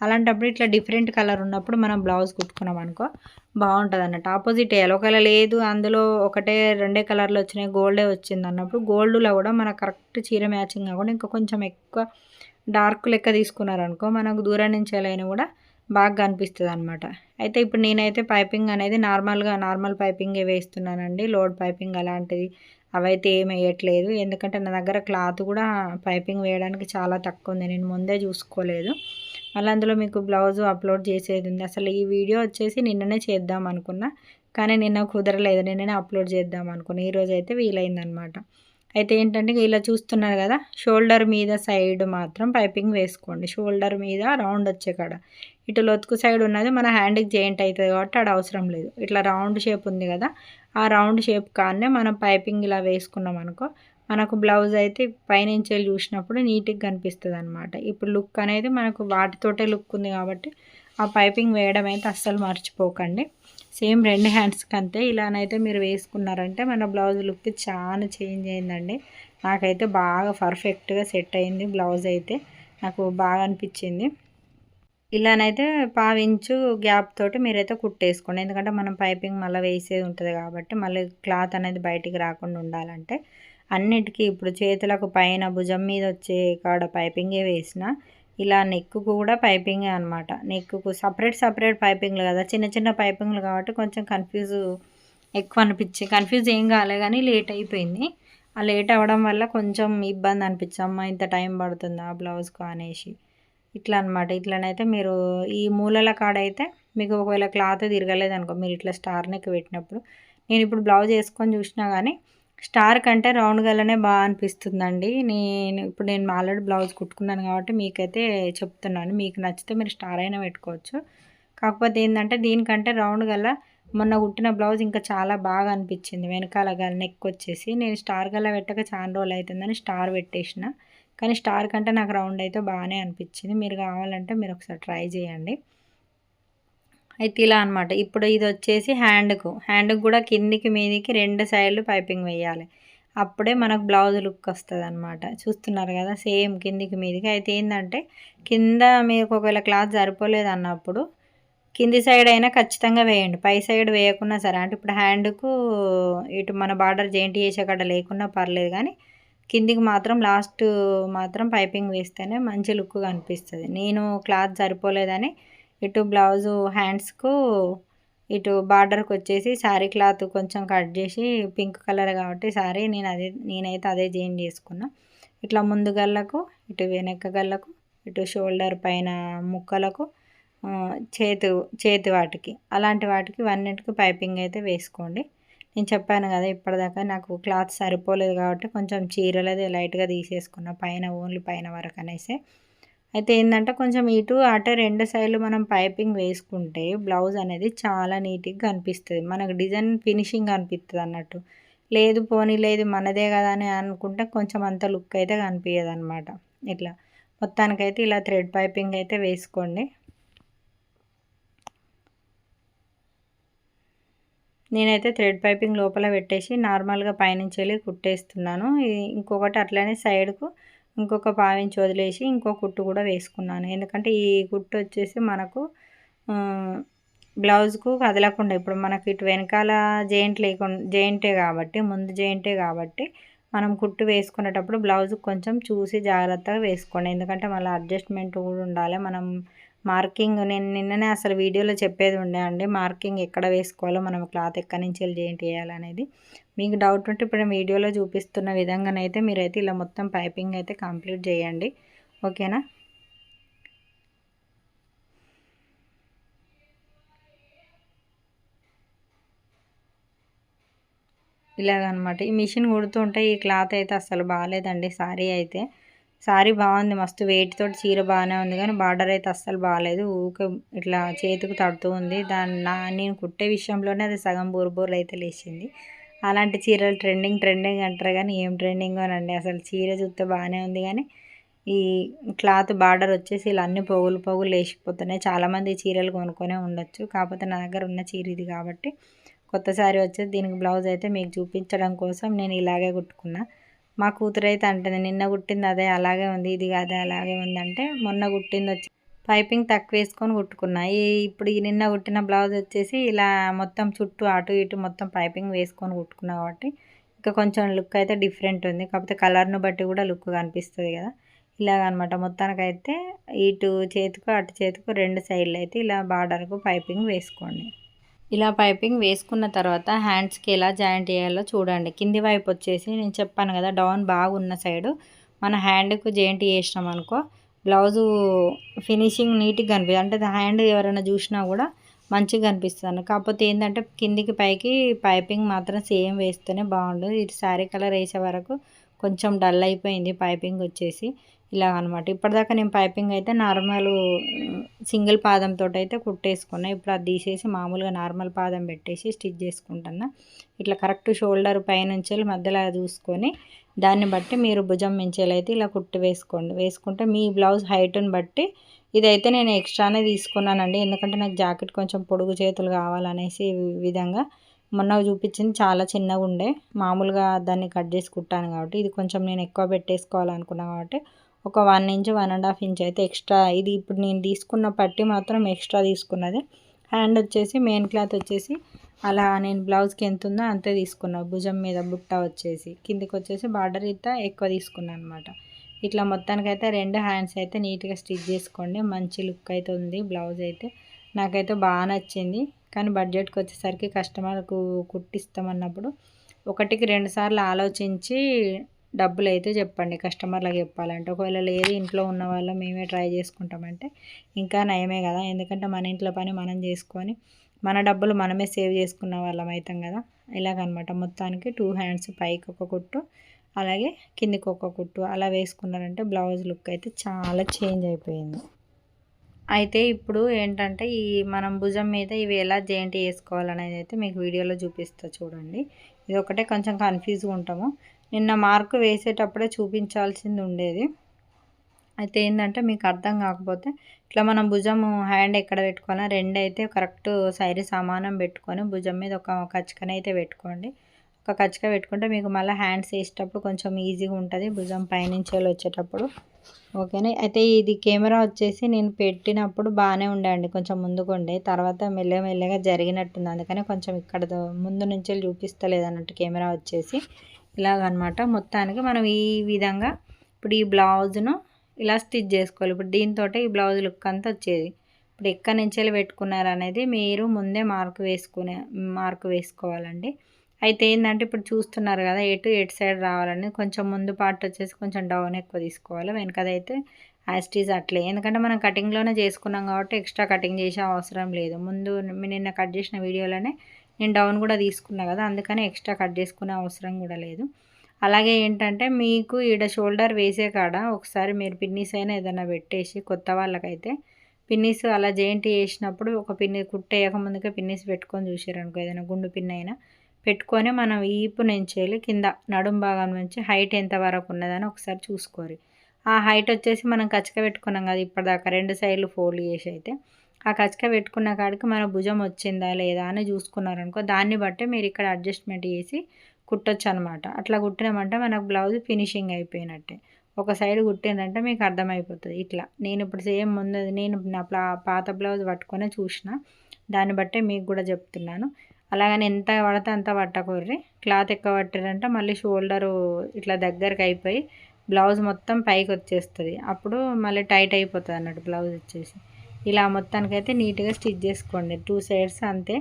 అలాంటప్పుడు ఇట్లా డిఫరెంట్ కలర్ ఉన్నప్పుడు మనం బ్లౌజ్ కుట్టుకున్నాం అనుకో బాగుంటుంది అన్నట్టు ఆపోజిట్ వేయాలి. ఒకవేళ లేదు అందులో ఒకటే రెండే కలర్లు వచ్చినాయి గోల్డే వచ్చింది అన్నప్పుడు గోల్డ్లో కూడా మనకు కరెక్ట్ చీర మ్యాచింగ్ కాకుండా ఇంకా కొంచెం ఎక్కువ డార్క్ లెక్క తీసుకున్నారనుకో మనకు దూరం నుంచి వెళ్ళైనా కూడా బాగా కనిపిస్తుంది అనమాట అయితే ఇప్పుడు నేనైతే పైపింగ్ అనేది నార్మల్గా నార్మల్ పైపింగే వేస్తున్నానండి. లోడ్ పైపింగ్ అలాంటిది అవైతే ఏం వేయట్లేదు. ఎందుకంటే నా దగ్గర క్లాత్ కూడా పైపింగ్ వేయడానికి చాలా తక్కువ ఉంది నేను ముందే చూసుకోలేదు. మళ్ళీ అందులో మీకు బ్లౌజ్ అప్లోడ్ చేసేది ఉంది. అసలు ఈ వీడియో వచ్చేసి నిన్ననే చేద్దాం అనుకున్నా. కానీ నిన్న కుదరలేదు. నిన్ననే అప్లోడ్ చేద్దాం అనుకున్నా. ఈరోజు అయితే వీలైందనమాట అయితే ఏంటంటే ఇలా చూస్తున్నారు కదా షోల్డర్ మీద సైడ్ మాత్రం పైపింగ్ వేసుకోండి. షోల్డర్ మీద రౌండ్ వచ్చే కాడ. ఇటు లొతుకు సైడ్ ఉన్నది మన హ్యాండ్కి జాయింట్ అవుతుంది కాబట్టి అక్కడ అవసరం లేదు. ఇట్లా రౌండ్ షేప్ ఉంది కదా ఆ రౌండ్ షేప్ కానీ మనం పైపింగ్ ఇలా వేసుకున్నాం అనుకో మనకు బ్లౌజ్ అయితే పైనుంచి వెళ్ళి చూసినప్పుడు నీట్గా కనిపిస్తుంది అనమాట ఇప్పుడు లుక్ అనేది మనకు వాటితోటే లుక్ ఉంది కాబట్టి ఆ పైపింగ్ వేయడం అయితే అస్సలు మర్చిపోకండి. సేమ్ రెండు హ్యాండ్స్కి అంతే ఇలానైతే మీరు వేసుకున్నారంటే మన బ్లౌజ్ లుక్ చాలా చేంజ్ అయిందండి. నాకైతే బాగా పర్ఫెక్ట్గా సెట్ అయింది బ్లౌజ్ అయితే. నాకు బాగా అనిపించింది. ఇలానైతే పావించు గ్యాప్ తోటి మీరైతే కుట్టేసుకోండి. ఎందుకంటే మనం పైపింగ్ మళ్ళీ వేసేది ఉంటుంది కాబట్టి మళ్ళీ క్లాత్ అనేది బయటికి రాకుండా ఉండాలంటే అన్నిటికీ ఇప్పుడు చేతులకు పైన భుజం మీద వచ్చే కాడ పైపింగే వేసిన ఇలా నెక్కు కూడా పైపింగే అనమాట నెక్కు సపరేట్ సపరేట్ పైపింగ్లు కదా. చిన్న చిన్న పైపింగ్లు కాబట్టి కొంచెం కన్ఫ్యూజ్ ఎక్కువ అనిపించి కన్ఫ్యూజ్ ఏం కాలే కానీ లేట్ అయిపోయింది. ఆ లేట్ అవ్వడం వల్ల కొంచెం ఇబ్బంది అనిపించమ్మా ఇంత టైం పడుతుందా బ్లౌజ్కు అనేసి. ఇట్లా అనమాట ఇట్లనైతే మీరు ఈ మూలల కాడ అయితే మీకు ఒకవేళ క్లాత్ తిరగలేదు అనుకో మీరు ఇట్లా స్టార్ నెక్ పెట్టినప్పుడు. నేను ఇప్పుడు బ్లౌజ్ వేసుకొని చూసినా కానీ స్టార్ కంటే రౌండ్ గల్లనే బాగా అనిపిస్తుందండి. నేను ఇప్పుడు నేను ఆల్రెడీ బ్లౌజ్ కుట్టుకున్నాను కాబట్టి మీకైతే చెప్తున్నాను. మీకు నచ్చితే మీరు స్టార్ అయినా పెట్టుకోవచ్చు. కాకపోతే ఏంటంటే దీనికంటే రౌండ్ గల్ల మొన్న కుట్టిన బ్లౌజ్ ఇంకా చాలా బాగా అనిపించింది. వెనకాల గల నెక్ వచ్చేసి. నేను స్టార్ గల్ల పెట్టక చాలా రోజులు అవుతుందని స్టార్ పెట్టేసిన. కానీ స్టార్ కంటే నాకు రౌండ్ అయితే బాగానే అనిపించింది. మీరు కావాలంటే మీరు ఒకసారి ట్రై చేయండి. అయితే ఇలా అనమాట ఇప్పుడు ఇది వచ్చేసి హ్యాండ్కు. హ్యాండ్కు కూడా కిందికి మీదికి రెండు సైడ్లు పైపింగ్ వేయాలి. అప్పుడే మనకు బ్లౌజ్ లుక్ వస్తుంది అనమాట చూస్తున్నారు కదా సేమ్ కిందికి మీదికి. అయితే ఏంటంటే కింద మీకు ఒకవేళ క్లాత్ సరిపోలేదు అన్నప్పుడు కింది సైడ్ అయినా ఖచ్చితంగా వేయండి. పై సైడ్ వేయకున్నా సరే. అంటే ఇప్పుడు హ్యాండ్కు ఇటు మన బార్డర్ జెయింట్ చేసే కడ లేకున్నా పర్లేదు కానీ కిందికి మాత్రం లాస్ట్ మాత్రం పైపింగ్ వేస్తేనే మంచి లుక్ కనిపిస్తుంది. నేను క్లాత్ సరిపోలేదని ఇటు బ్లౌజు హ్యాండ్స్కు ఇటు బార్డర్కి వచ్చేసి శారీ క్లాత్ కొంచెం కట్ చేసి పింక్ కలర్ కాబట్టి శారీ నేను అదే నేనైతే అదే చేంజ్ చేసుకున్నా. ఇట్లా ముందు గల్లకు ఇటు వెనక గల్లకు ఇటు షోల్డర్ పైన ముక్కలకు చేతు చేతి వాటికి అలాంటి వాటికి వన్నిటికి పైపింగ్ అయితే వేసుకోండి. నేను చెప్పాను కదా ఇప్పటిదాకా నాకు క్లాత్ సరిపోలేదు కాబట్టి కొంచెం చీరలది లైట్గా తీసేసుకున్న పైన ఓన్లీ పైన వరకు అనేసి. అయితే ఏంటంటే కొంచెం ఇటు అటు రెండు సైడ్లు మనం పైపింగ్ వేసుకుంటే బ్లౌజ్ అనేది చాలా నీట్గా కనిపిస్తుంది. మనకు డిజైన్ ఫినిషింగ్ అనిపిస్తుంది అన్నట్టు. లేదు పోనీ లేదు మనదే కదా అని అనుకుంటే కొంచెం అంత లుక్ అయితే కనిపించదు అనమాట ఇట్లా. మొత్తానికైతే ఇలా థ్రెడ్ పైపింగ్ అయితే వేసుకోండి. నేనైతే థ్రెడ్ పైపింగ్ లోపల పెట్టేసి నార్మల్గా పైనుంచి వెళ్ళి కుట్టేస్తున్నాను. ఇంకొకటి అట్లనే సైడ్కు ఇంకొక పావించి వదిలేసి ఇంకో కుట్టు కూడా వేసుకున్నాను. ఎందుకంటే ఈ కుట్టు వచ్చేసి మనకు బ్లౌజ్కు కదలకుండా ఇప్పుడు మనకి ఇటు వెనకాల జెయింట్ లేకుండా జెయింటే కాబట్టి ముందు జెయింటే కాబట్టి మనం కుట్టు వేసుకునేటప్పుడు బ్లౌజ్ కొంచెం చూసి జాగ్రత్తగా వేసుకోండి. ఎందుకంటే మళ్ళీ అడ్జస్ట్మెంట్ కూడా ఉండాలి. మనం మార్కింగ్ నేను నిన్ననే అసలు వీడియోలో చెప్పేది ఉండే అండి. మార్కింగ్ ఎక్కడ వేసుకోవాలో మనం క్లాత్ ఎక్కడి నుంచి వెళ్ళి చేయండి వేయాలనేది మీకు డౌట్ ఉంటే ఇప్పుడు వీడియోలో చూపిస్తున్న విధంగానైతే మీరైతే ఇలా మొత్తం పైపింగ్ అయితే కంప్లీట్ చేయండి ఓకేనా? ఇలాగనమాట. ఈ మిషన్ కుడుతుంటే ఈ క్లాత్ అయితే అసలు బాగాలేదండి. సారీ అయితే. సారీ బాగుంది మస్తు వెయిట్తో చీర బాగానే ఉంది కానీ బార్డర్ అయితే అస్సలు బాగాలేదు ఊకే ఇట్లా చేతికి తడుతూ ఉంది. దాన్ని నా నేను కుట్టే విషయంలోనే అది సగం బోరు అయితే లేచింది. అలాంటి చీరలు ట్రెండింగ్ ట్రెండింగ్ అంటారు కానీ ఏం ట్రెండింగ్ అనండి అసలు చీర చూస్తే బాగానే ఉంది కానీ ఈ క్లాత్ బార్డర్ వచ్చేసి ఇలా అన్ని పొగులు పొగులు లేచిపోతున్నాయి. చాలామంది చీరలు కొనుక్కొనే ఉండొచ్చు. కాకపోతే నా దగ్గర ఉన్న చీర ఇది కాబట్టి కొత్త సారీ వచ్చేసి దీనికి బ్లౌజ్ అయితే మీకు చూపించడం కోసం నేను ఇలాగే కుట్టుకున్నా. మా కూతురు అయితే అంటుంది నిన్న కుట్టింది అదే అలాగే ఉంది ఇది అదే అలాగే ఉంది. అంటే మొన్న కుట్టింది వచ్చి పైపింగ్ తక్కువ వేసుకొని కుట్టుకున్నా. ఈ ఇప్పుడు ఈ నిన్న కుట్టిన బ్లౌజ్ వచ్చేసి ఇలా మొత్తం చుట్టూ అటు ఇటు మొత్తం పైపింగ్ వేసుకొని కుట్టుకున్నా కాబట్టి ఇంకా కొంచెం లుక్ అయితే డిఫరెంట్ ఉంది. కాకపోతే కలర్ను బట్టి కూడా లుక్ కనిపిస్తుంది కదా. ఇలాగనమాట. మొత్తానికైతే ఇటు చేతికు అటు చేతికు రెండు సైడ్లు అయితే ఇలా బార్డర్కు పైపింగ్ వేసుకోండి. ఇలా పైపింగ్ వేసుకున్న తర్వాత హ్యాండ్స్కి ఎలా జాయింట్ చేయాలో చూడండి. కింది వైపు వచ్చేసి నేను చెప్పాను కదా డౌన్ బాగున్న సైడు మన హ్యాండ్కు జాయింట్ చేసినాం అనుకో బ్లౌజు ఫినిషింగ్ నీట్గా కనిపిస్తుంది అంటే హ్యాండ్ ఎవరైనా చూసినా కూడా మంచిగా కనిపిస్తుంది. కాకపోతే ఏంటంటే కిందికి పైకి పైపింగ్ మాత్రం సేమ్ వేస్తేనే బాగుండు ఇటు శారీ కలర్ వేసే వరకు కొంచెం డల్ అయిపోయింది పైపింగ్ వచ్చేసి. ఇలా అనమాట ఇప్పటిదాకా నేను పైపింగ్ అయితే నార్మల్ సింగిల్ పాదంతో అయితే కుట్టేసుకున్నా. ఇప్పుడు అది తీసేసి మామూలుగా నార్మల్ పాదం పెట్టేసి స్టిచ్ చేసుకుంటున్నా. ఇట్లా కరెక్ట్ షోల్డర్ పైనుంచి మధ్యలో చూసుకొని దాన్ని బట్టి మీరు భుజం మించేలైతే ఇలా కుట్టి వేసుకోండి. వేసుకుంటే మీ బ్లౌజ్ హైట్ని బట్టి ఇదైతే నేను ఎక్స్ట్రానే తీసుకున్నానండి. ఎందుకంటే నాకు జాకెట్ కొంచెం పొడుగు చేతులు కావాలనేసి విధంగా మొన్న చూపించింది. చాలా చిన్నగా ఉండే మామూలుగా దాన్ని కట్ చేసి కుట్టాను కాబట్టి ఇది కొంచెం నేను ఎక్కువ పెట్టేసుకోవాలనుకున్నాను కాబట్టి ఒక one inch one and half inch అయితే ఎక్స్ట్రా. ఇది ఇప్పుడు నేను తీసుకున్న పట్టి మాత్రం ఎక్స్ట్రా తీసుకున్నది. హ్యాండ్ వచ్చేసి మెయిన్ క్లాత్ వచ్చేసి అలా నేను బ్లౌజ్కి ఎంత ఉందో అంతే తీసుకున్నా. భుజం మీద బుట్ట వచ్చేసి కిందికి వచ్చేసి బార్డర్ ఇట్లా ఎక్కువ తీసుకున్నాను అనమాట ఇట్లా మొత్తానికైతే రెండు హ్యాండ్స్ అయితే నీట్గా స్టిచ్ చేసుకోండి. మంచి లుక్ అయితే ఉంది బ్లౌజ్ అయితే. నాకైతే బాగా నచ్చింది. కానీ బడ్జెట్కి వచ్చేసరికి కస్టమర్కు కుట్టిస్తామన్నప్పుడు ఒకటికి రెండు సార్లు ఆలోచించి డబ్బులు అయితే చెప్పండి. కస్టమర్లకు చెప్పాలంటే ఒకవేళ లేదు ఇంట్లో ఉన్న వాళ్ళు మేమే ట్రై చేసుకుంటామంటే ఇంకా నయమే కదా. ఎందుకంటే మన ఇంట్లో పని మనం చేసుకొని మన డబ్బులు మనమే సేవ్ చేసుకున్న వాళ్ళం అవుతాం కదా. ఇలాగనమాట. మొత్తానికి టూ హ్యాండ్స్ పైకి ఒక కుట్టు అలాగే కిందికి ఒక కుట్టు అలా వేసుకున్నారంటే బ్లౌజ్ లుక్ అయితే చాలా చేంజ్ అయిపోయింది. అయితే ఇప్పుడు ఏంటంటే ఈ మనం భుజం మీద ఇవి ఎలా జాయింట్ వేసుకోవాలనేది అయితే మీకు వీడియోలో చూపిస్తా చూడండి. ఇది ఒకటే కొంచెం కన్ఫ్యూజ్గా ఉంటాము. నిన్న మార్కు వేసేటప్పుడే చూపించాల్సింది ఉండేది అయితే ఏంటంటే మీకు అర్థం కాకపోతే ఇట్లా మనం భుజం హ్యాండ్ ఎక్కడ పెట్టుకోవాలో రెండు అయితే కరెక్ట్ సైడ్ సమానం పెట్టుకొని భుజం మీద ఒక కచ్చికనైతే పెట్టుకోండి. ఒక కచ్చిక పెట్టుకుంటే మీకు మళ్ళీ హ్యాండ్స్ వేసేటప్పుడు కొంచెం ఈజీగా ఉంటుంది భుజం పైనుంచి వచ్చేటప్పుడు. ఓకేనా? అయితే ఇది కెమెరా వచ్చేసి నేను పెట్టినప్పుడు బాగానే ఉండండి కొంచెం ముందుకు ఉండే. తర్వాత మెల్లగా మెల్లగా జరిగినట్టుంది అందుకని కొంచెం ఇక్కడ ముందు నుంచి చూపిస్తలేదు అన్నట్టు కెమెరా వచ్చేసి. ఇలాగనమాట. మొత్తానికి మనం ఈ విధంగా ఇప్పుడు ఈ బ్లౌజ్ను ఇలా స్టిచ్ చేసుకోవాలి. ఇప్పుడు దీంతో ఈ బ్లౌజ్ లుక్ అంతా వచ్చేది. ఇప్పుడు ఎక్కడి నుంచి పెట్టుకున్నారు అనేది మీరు ముందే మార్క్ వేసుకునే మార్క్ వేసుకోవాలండి. అయితే ఏంటంటే ఇప్పుడు చూస్తున్నారు కదా ఎటు ఎటు సైడ్ రావాలని. కొంచెం ముందు పార్ట్ వచ్చేసి కొంచెం డౌన్ ఎక్కువ తీసుకోవాలి. వెనకదైతే యాస్టీజ్ అట్లే. ఎందుకంటే మనం కటింగ్లోనే చేసుకున్నాం కాబట్టి ఎక్స్ట్రా కటింగ్ చేసే అవసరం లేదు. ముందు నిన్న కట్ చేసిన వీడియోలోనే నేను డౌన్ కూడా తీసుకున్నా కదా అందుకని ఎక్స్ట్రా కట్ చేసుకునే అవసరం కూడా లేదు. అలాగే ఏంటంటే మీకు ఈడ షోల్డర్ వేసే కాడ ఒకసారి మీరు పిన్నీస్ అయినా ఏదైనా పెట్టేసి కొత్త వాళ్ళకైతే పిన్నీస్ అలా జెయింట్ చేసినప్పుడు ఒక పిన్ని కుట్టేయక ముందుకే పిన్నీస్ పెట్టుకొని చూసారనుకో ఏదైనా గుండు పిన్ అయినా పెట్టుకొని మనం ఈపు నుంచి వెళ్ళి కింద నడుం భాగం నుంచి హైట్ ఎంత వరకు ఉన్నదని ఒకసారి చూసుకోరు ఆ హైట్ వచ్చేసి మనం కచ్చక పెట్టుకున్నాం కదా ఇప్పటిదాకా రెండు సైడ్లు ఫోల్డ్ చేసి అయితే. ఆ కచ్చక పెట్టుకున్న కాడికి మన భుజం వచ్చిందా లేదా అని చూసుకున్నారనుకో దాన్ని బట్టి మీరు ఇక్కడ అడ్జస్ట్మెంట్ చేసి కుట్టొచ్చు అనమాట అట్లా కుట్టినామంటే మనకు బ్లౌజ్ ఫినిషింగ్ అయిపోయినట్టే. ఒక సైడ్ కుట్టిందంటే మీకు అర్థమైపోతుంది. ఇట్లా. నేను ఇప్పుడు సేమ్ ముందు నేను నా పాత బ్లౌజ్ పట్టుకొని చూసిన. దాన్ని బట్టే మీకు కూడా చెప్తున్నాను. అలాగని ఎంత పడితే అంత పట్టకూర్రి. క్లాత్ ఎక్కువ పట్టారంటే మళ్ళీ షోల్డరు ఇట్లా దగ్గరకు అయిపోయి బ్లౌజ్ మొత్తం పైకి వచ్చేస్తుంది అప్పుడు మళ్ళీ టైట్ అయిపోతుంది అన్నట్టు బ్లౌజ్ వచ్చేసి. ఇలా మొత్తానికైతే నీట్గా స్టిచ్ చేసుకోండి. టూ సైడ్స్ అంతే.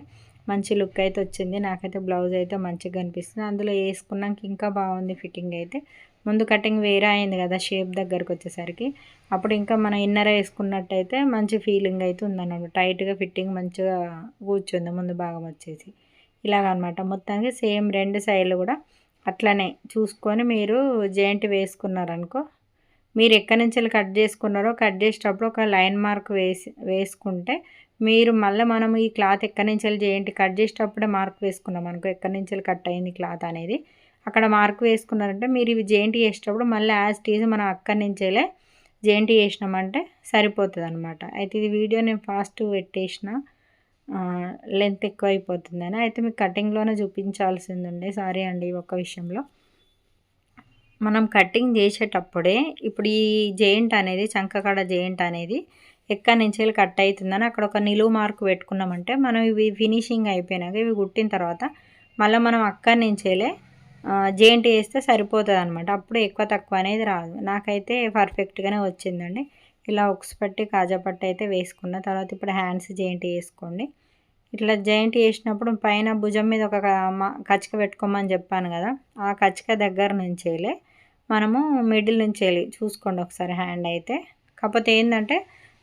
మంచి లుక్ అయితే వచ్చింది. నాకైతే బ్లౌజ్ అయితే మంచిగా కనిపిస్తుంది అందులో వేసుకున్నాక ఇంకా బాగుంది ఫిట్టింగ్ అయితే. ముందు కటింగ్ వేరే అయింది కదా షేప్ దగ్గరకు వచ్చేసరికి. అప్పుడు ఇంకా మనం ఇన్నర్ వేసుకున్నట్టయితే మంచి ఫీలింగ్ అయితే ఉందన్నమాట. టైట్గా ఫిట్టింగ్ మంచిగా కూర్చుంది ముందు భాగం వచ్చేసి. ఇలాగనమాట. మొత్తానికి సేమ్ రెండు సైడ్లు కూడా అట్లనే చూసుకొని మీరు జాయింట్ వేసుకున్నారనుకో మీరు ఎక్కడి నుంచి కట్ చేసుకున్నారో కట్ చేసేటప్పుడు ఒక లైన్ మార్క్ వేసి వేసుకుంటే మీరు మళ్ళీ మనం ఈ క్లాత్ ఎక్కడి నుంచి చేయండి కట్ చేసేటప్పుడే మార్క్ వేసుకున్నాం అనుకో ఎక్కడి నుంచి కట్ అయింది క్లాత్ అనేది. అక్కడ మార్క్ వేసుకున్నారంటే మీరు ఇవి జెయింట్ చేసేటప్పుడు మళ్ళీ యాజ్ టీజ్ మనం అక్కడి నుంచేలే జెయింట్ చేసినామంటే సరిపోతుంది అనమాట అయితే ఇది వీడియో నేను ఫాస్ట్ పెట్టేసిన లెంత్ ఎక్కువ అయిపోతుందని అయితే మీకు కటింగ్లోనే చూపించాల్సింది ఉండే సారీ అండి ఒక్క విషయంలో. మనం కటింగ్ చేసేటప్పుడే ఇప్పుడు ఈ జెయింట్ అనేది చంకకాడ జెయింట్ అనేది ఎక్కడి నుంచి కట్ అవుతుందని అక్కడ ఒక నిలువు మార్క్ పెట్టుకున్నామంటే మనం ఇవి ఫినిషింగ్ అయిపోయినాక ఇవి కుట్టిన తర్వాత మళ్ళీ మనం అక్కడి నుంచేలే జెయింట్ వేస్తే సరిపోతుంది అనమాట అప్పుడు ఎక్కువ తక్కువ అనేది రాదు. నాకైతే పర్ఫెక్ట్గానే వచ్చిందండి. ఇలా ఉక్స్ పట్టి కాజా పట్టు అయితే వేసుకున్న తర్వాత ఇప్పుడు హ్యాండ్స్ జెయింట్ వేసుకోండి. ఇట్లా జాయింట్ చేసినప్పుడు పైన భుజం మీద ఒక కచ్చిక పెట్టుకోమని చెప్పాను కదా ఆ కచ్చిక దగ్గర నుంచి వెళ్ళి మనము మిడిల్ నుంచి వెళ్ళి చూసుకోండి ఒకసారి హ్యాండ్ అయితే. కాకపోతే ఏంటంటే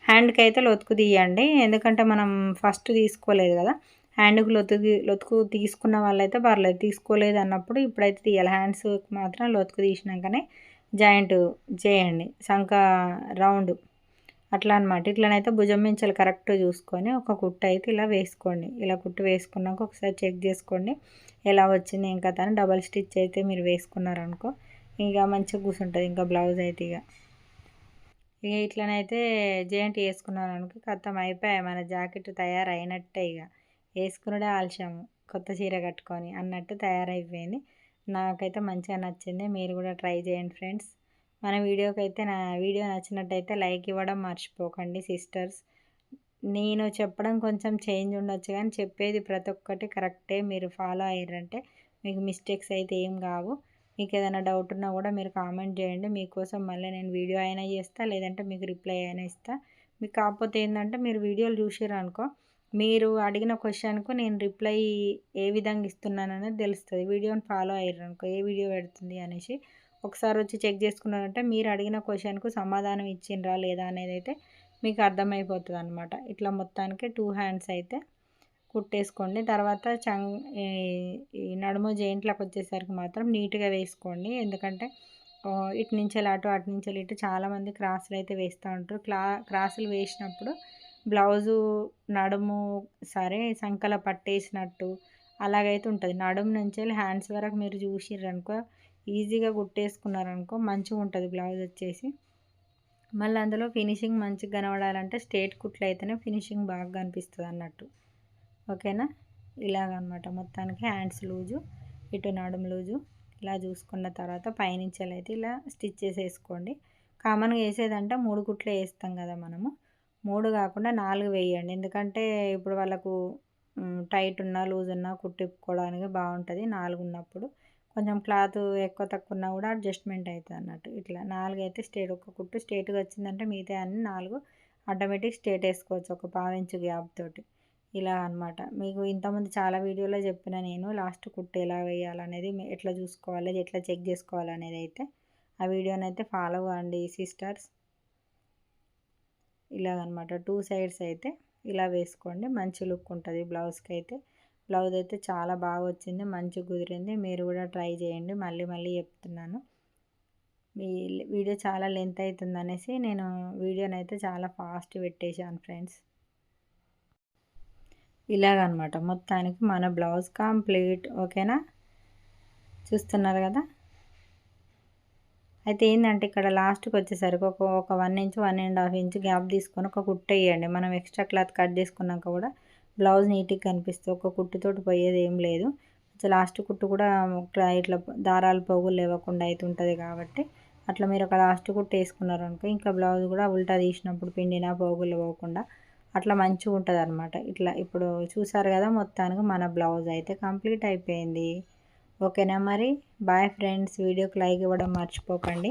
హ్యాండ్కి అయితే లొతుకు తీయండి ఎందుకంటే మనం ఫస్ట్ తీసుకోలేదు కదా హ్యాండ్కి లొతుకు లొతుకు తీసుకున్న వాళ్ళైతే పర్లేదు తీసుకోలేదు అన్నప్పుడు ఇప్పుడైతే తీయాలి. హ్యాండ్స్ మాత్రం లొతుకు తీసినాకనే జాయింట్ చేయండి సంఖ రౌండ్. అట్లా అనమాట ఇట్లనైతే భుజం మించాలి కరెక్ట్ చూసుకొని ఒక కుట్టు అయితే ఇలా వేసుకోండి. ఇలా కుట్టు వేసుకున్నాక ఒకసారి చెక్ చేసుకోండి. ఎలా వచ్చింది ఇంకా తను డబల్ స్టిచ్ అయితే మీరు వేసుకున్నారనుకో. ఇక మంచిగా కూర్చుంటుంది ఇంకా బ్లౌజ్ అయితే ఇక. ఇక ఇట్లనైతే జాయింట్ వేసుకున్నాను అనుకో కథం అయిపోయాయి మన జాకెట్ తయారైనట్టే ఇక. వేసుకున్నడే ఆల్చాము కొత్త చీర కట్టుకొని అన్నట్టు తయారైపోయింది. నాకైతే మంచిగా నచ్చింది. మీరు కూడా ట్రై చేయండి ఫ్రెండ్స్. మన వీడియోకి అయితే నా వీడియో నచ్చినట్టయితే లైక్ ఇవ్వడం మర్చిపోకండి సిస్టర్స్. నేను చెప్పడం కొంచెం చేంజ్ ఉండొచ్చు కానీ చెప్పేది ప్రతి ఒక్కటి కరెక్టే. మీరు ఫాలో అయ్యారంటే మీకు మిస్టేక్స్ అయితే ఏం కావు. మీకు ఏదైనా డౌట్ ఉన్నా కూడా మీరు కామెంట్ చేయండి. మీకోసం మళ్ళీ నేను వీడియో అయినా చేస్తా లేదంటే మీకు రిప్లై అయినా ఇస్తా. మీకు కాకపోతే ఏంటంటే మీరు వీడియోలు చూసారు అనుకో మీరు అడిగిన క్వశ్చన్కు నేను రిప్లై ఏ విధంగా ఇస్తున్నాను అనేది తెలుస్తుంది. వీడియోని ఫాలో అయ్యారు అనుకో ఏ వీడియో పెడుతుంది అనేసి. ఒకసారి వచ్చి చెక్ చేసుకున్నారంటే మీరు అడిగిన క్వశ్చన్కు సమాధానం ఇచ్చిండ్రా లేదా అనేది అయితే మీకు అర్థమైపోతుంది అనమాట ఇట్లా మొత్తానికి టూ హ్యాండ్స్ అయితే కుట్టేసుకోండి. తర్వాత చంగ్ ఈ నడుము జెయింట్లకు వచ్చేసరికి మాత్రం నీట్గా వేసుకోండి. ఎందుకంటే ఇటు నుంచి అటు అటు నుంచి ఇటు చాలామంది క్రాసులు అయితే వేస్తూ ఉంటారు. క్లా క్రాసులు వేసినప్పుడు బ్లౌజు నడుము సరే సంకల పట్టేసినట్టు అలాగైతే ఉంటుంది. నడుము నుంచి హ్యాండ్స్ వరకు మీరు చూసిర్రనుకో ఈజీగా కుట్టేసుకున్నారనుకో మంచిగా ఉంటుంది బ్లౌజ్ వచ్చేసి. మళ్ళీ అందులో ఫినిషింగ్ మంచిగా కనబడాలంటే స్ట్రేట్ కుట్లు అయితేనే ఫినిషింగ్ బాగా కనిపిస్తుంది అన్నట్టు. ఓకేనా? ఇలాగనమాట. మొత్తానికి హ్యాండ్స్ లూజు ఇటు నడుము లూజు ఇలా చూసుకున్న తర్వాత పైనుంచి అయితే ఇలా స్టిచ్ చేసేసుకోండి. కామన్గా వేసేదంటే మూడు కుట్లు వేస్తాం కదా మనము. మూడు కాకుండా నాలుగు వేయండి. ఎందుకంటే ఇప్పుడు వాళ్ళకు టైట్ ఉన్నా లూజ్ ఉన్నా కుట్టిప్పుకోవడానికి బాగుంటుంది నాలుగు ఉన్నప్పుడు కొంచెం క్లాత్ ఎక్కువ తక్కువ ఉన్నా కూడా అడ్జస్ట్మెంట్ అవుతుంది అన్నట్టు. ఇట్లా నాలుగు అయితే స్ట్రేట్ ఒక కుట్టు స్ట్రేట్గా వచ్చిందంటే మిగతా అన్ని నాలుగు ఆటోమేటిక్ స్ట్రేట్ వేసుకోవచ్చు ఒక పావించు గ్యాప్ తోటి. ఇలా అనమాట మీకు ఇంతకుముందు చాలా వీడియోలో చెప్పిన నేను లాస్ట్ కుట్టు ఎలా వేయాలనేది ఎట్లా చూసుకోవాలి ఎట్లా చెక్ చేసుకోవాలి అనేది అయితే ఆ వీడియోని అయితే ఫాలో అవ్వండి సిస్టర్స్. ఇలాగనమాట టూ సైడ్స్ అయితే ఇలా వేసుకోండి. మంచి లుక్ ఉంటుంది బ్లౌజ్కి అయితే బ్లౌజ్ అయితే చాలా బాగా వచ్చింది మంచి కుదిరింది. మీరు కూడా ట్రై చేయండి. మళ్ళీ మళ్ళీ చెప్తున్నాను. మీ వీడియో చాలా లెంత్ అవుతుంది అనేసి నేను వీడియోని అయితే చాలా ఫాస్ట్ పెట్టేశాను ఫ్రెండ్స్. ఇలాగనమాట. మొత్తానికి మన బ్లౌజ్ కంప్లీట్. ఓకేనా? చూస్తున్నారు కదా? అయితే ఏంటంటే ఇక్కడ లాస్ట్కి వచ్చేసరికి ఒక ఒక one inch one and half inch gap తీసుకొని ఒక కుట్ట వేయండి. మనం ఎక్స్ట్రా క్లాత్ కట్ చేసుకున్నాక కూడా బ్లౌజ్ నీట్గా కనిపిస్తుంది ఒక కుట్టుతోటి పోయేది ఏం లేదు. లాస్ట్ కుట్టు కూడా ఇట్లా దారాలు పోగులు లేవకుండా అయితే ఉంటుంది కాబట్టి అట్లా మీరు ఒక లాస్ట్ కుట్టు వేసుకున్నారు అనుకో ఇంకా బ్లౌజ్ కూడా ఉల్టా తీసినప్పుడు పిండినా పోగులు పోకుండా అట్లా మంచిగా ఉంటుంది అనమాట ఇట్లా ఇప్పుడు చూసారు కదా మొత్తానికి మన బ్లౌజ్ అయితే కంప్లీట్ అయిపోయింది. ఓకేనా మరి? బాయ్ ఫ్రెండ్స్ వీడియోకి లైక్ ఇవ్వడం మర్చిపోకండి.